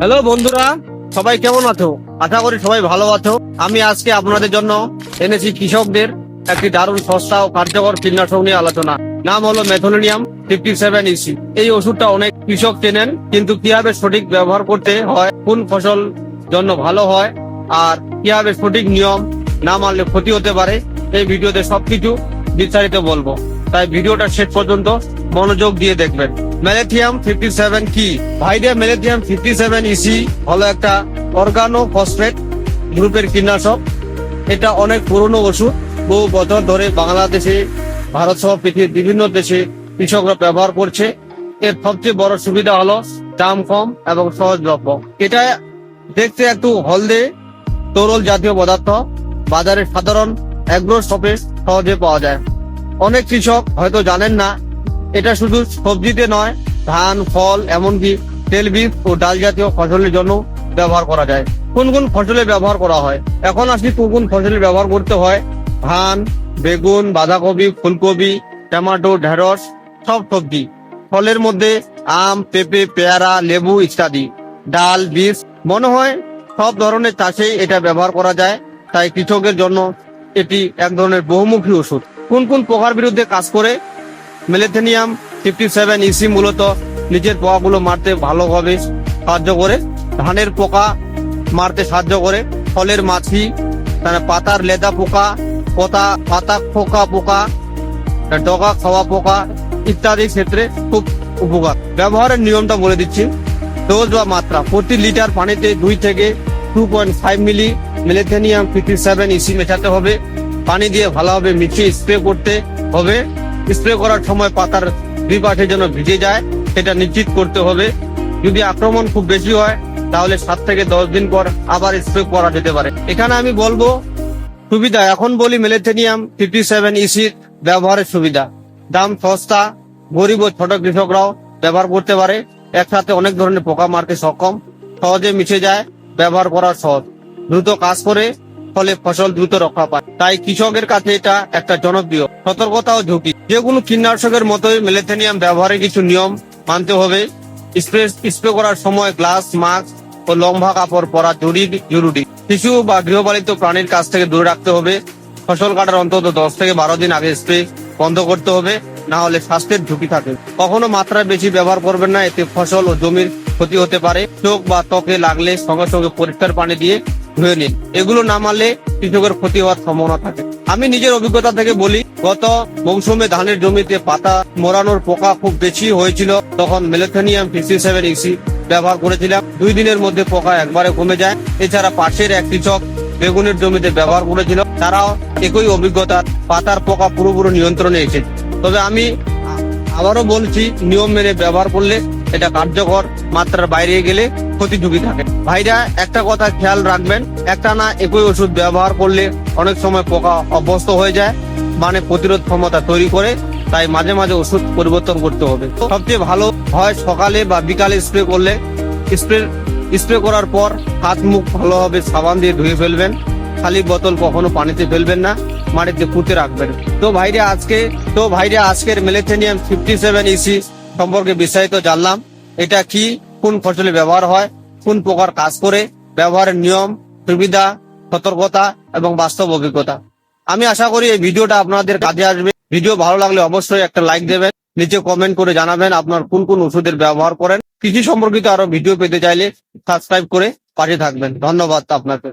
Hello বন্ধুরা, সবাই কেমন আছো? আশা করি সবাই ভালো আছো। আমি আজকে আপনাদের জন্য এনেছি কৃষকদের একটি দারুণ সস্তা ও কার্যকর কীটনাশক নিয়ে আলোচনা। নাম হলো মেথোনিয়াম ফিফটি সেভেন ইসি এই ওষুধটা অনেক কৃষক চেনেন, কিন্তু কীভাবে সঠিক ব্যবহার করতে হয়, কোন ফসল জন্য ভালো হয়, আর কীভাবে সঠিক নিয়ম না মানলে ক্ষতি হতে পারে, এই ভিডিওতে সবকিছু বিস্তারিত বলব। তাই ভিডিওটা শেষ পর্যন্ত মনোযোগ দিয়ে দেখবেন। ম্যালেথিয়াম ফিফটি সেভেন কি? ভাইডিয়া ম্যালেথিয়াম ফিফটি সেভেন ইসি হলো একটা অর্গানো ফসফেট গ্রুপের কীটনাশক। এটা অনেক পুরনো ওষুধ, বহু বছর ধরে বাংলাদেশে, ভারত সহ পৃথিবীর বিভিন্ন দেশে কৃষকরা ব্যবহার করছে। এর সবচেয়ে বড় সুবিধা হলো দাম কম এবং সহজলভ্য। এটা দেখতে একটু হলদে, তরল জাতীয় পদার্থ বাজারে সাধারণ অ্যাগ্রো শপে সহজে পাওয়া যায়। অনেক কৃষক হয়তো জানেন না এটা শুধু সবজিতে নয়, ধান, ফল, এমনকি তেলবীজ ও ডাল জাতীয় ফসলের জন্য ব্যবহার করা যায়। কোন কোন ফসলে ব্যবহার করা হয়? এখন আসি কোন কোন ফসলে ব্যবহার করতে হয়? ধান, বেগুন, বাঁধাকপি, ফুলকপি, টমেটো, ঢেঁড়স, সব সবজি। ফলের মধ্যে আম, পেঁপে, পেয়ারা, লেবু ইত্যাদি। ডাল, বীজ, মনে হয় সব ধরনের চাষেই এটা ব্যবহার করা যায়। তাই কৃষকের জন্য এটি এক ধরনের বহুমুখী ওষুধ। কোন কোন পোকার বিরুদ্ধে কাজ করে মেলেথেনিয়াম ফিফটি সেভেন ইসি মূলত নিজের পোকাগুলো মারতে ভালোভাবে সাহায্য করে। ধানের পোকা মারতে সাহায্য করে। ফলের মাছি পাতার লেদা পোকা, পাতা পাতা পোকা পোকা ডগা খাওয়া পোকা ইত্যাদি ক্ষেত্রে খুব উপকার। ব্যবহারের নিয়মটা বলে দিচ্ছি। ডোজ বা মাত্রা, প্রতি লিটার পানিতে দুই থেকে two point five milli malathion fifty seven EC মেশাতে হবে। পানি দিয়ে ভালোভাবে মিশিয়ে স্প্রে করতে হবে। স্প্রে করার সময় পাতার দুই পাশে যেন ভিজে যায়, সেটা নিশ্চিত করতে হবে। যদি আক্রমণ খুব বেশি হয়, তাহলে সাত থেকে দশ দিন পর আবার স্প্রে করা যেতে পারে। এখানে আমি বলব, সুবিধা, এখন বলি মেলেথেনিয়াম ফিফটি সেভেন ইসির ব্যবহারের সুবিধা। দাম সস্তা, গরিব ও ছোট কৃষকরাও ব্যবহার করতে পারে। একসাথে অনেক ধরনের পোকা মারতে সক্ষম, সহজে মিশে যায়, ব্যবহার করা সহজ। দ্রুত কাজ করে, ফলে ফসল দ্রুত রক্ষা পায়। তাই কৃষকের কাছে এটা একটা জনপ্রিয় সতর্কতা ও ঝুঁকি। যে কোনো কীটনাশকের মতোই মেলেথেনিয়াম ব্যবহারের কিছু নিয়ম মানতে হবে। স্প্রে স্প্রে করার সময় গ্লাস, মাস্ক ও লম্বা কাপড় পরা জরুরি জরুরি। শিশু বা গৃহপালিত প্রাণীর কাছ থেকে দূরে রাখতে হবে। ফসল কাটার অন্তত দশ থেকে বারো দিন আগে স্প্রে বন্ধ করতে হবে। না হলে স্বাস্থ্যের ঝুঁকি থাকে। কখনো মাত্রায় বেশি ব্যবহার করবেন না, এতে ফসল ও জমির ক্ষতি হতে পারে। চোখ বা ত্বকে লাগলে সঙ্গে সঙ্গে পরিষ্কার পানি দিয়ে ধুয়ে নিন। এগুলো না মারলে কৃষকের ক্ষতি হওয়ার সম্ভাবনা থাকে। আমি নিজের অভিজ্ঞতা থেকে বলি, গত মৌসুমে ধানের জমিতে পাতা মোড়ানোর পোকা খুব বেশি হয়েছিল, তখন মেলেথেনিয়াম ফিফটি সেভেন ইসি ব্যবহার করেছিলাম। দুই দিনের মধ্যে পোকা একবারে কমে যায়। এছাড়া পাশের এক কৃষক বেগুনের জমিতে ব্যবহার করেছিল, তারাও একই অভিজ্ঞতা, পাতার পোকা পুরোপুরি নিয়ন্ত্রণে এসেছে। তবে আমি আবারও বলছি, নিয়ম মেনে ব্যবহার করলে এটা কার্যকর, মাত্রার বাইরে গেলে ক্ষতি ঝুঁকি থাকে। ভাইরা, একটা কথা খেয়াল রাখবেন, একটা না একই ওষুধ ব্যবহার করলে অনেক সময় পোকা অভ্যস্ত হয়ে যায় মানে প্রতিরোধ ক্ষমতা তৈরি করে, তাই মাঝে মাঝে ওষুধ পরিবর্তন করতে হবে। সবচেয়ে ভালো হয় সকালে বা বিকালে স্প্রে করলে, স্প্রে স্প্রে করার পর হাত মুখ ভালোভাবে সাবান দিয়ে ধুয়ে ফেলবেন, খালি বোতল কখনো পানিতে ফেলবেন না, মাটিতে পুঁতে রাখবেন। তো ভাইরা, আজকে, তো ভাইরা, আজকের মেলেথেনিয়াম ফিফটি সেভেন ইসি সম্পর্কে বিস্তারিত জানলাম, এটা কি, কোন ফসলে ব্যবহার হয় কোন প্রকার কাজ করে, ব্যবহারের নিয়ম, সুবিধা, সতর্কতা এবং বাস্তব অভিজ্ঞতা। আমি আশা করি এই ভিডিওটা আপনাদের কাজে আসবে। ভিডিও ভালো লাগলে অবশ্যই একটা লাইক দেবেন, নিচে কমেন্ট করে জানাবেন আপনার কোন কোন ওষুধের ব্যবহার করেন। কৃষি সম্পর্কিত আরও ভিডিও পেতে চাইলে সাবস্ক্রাইব করে পাশে থাকবেন। ধন্যবাদ আপনাকে।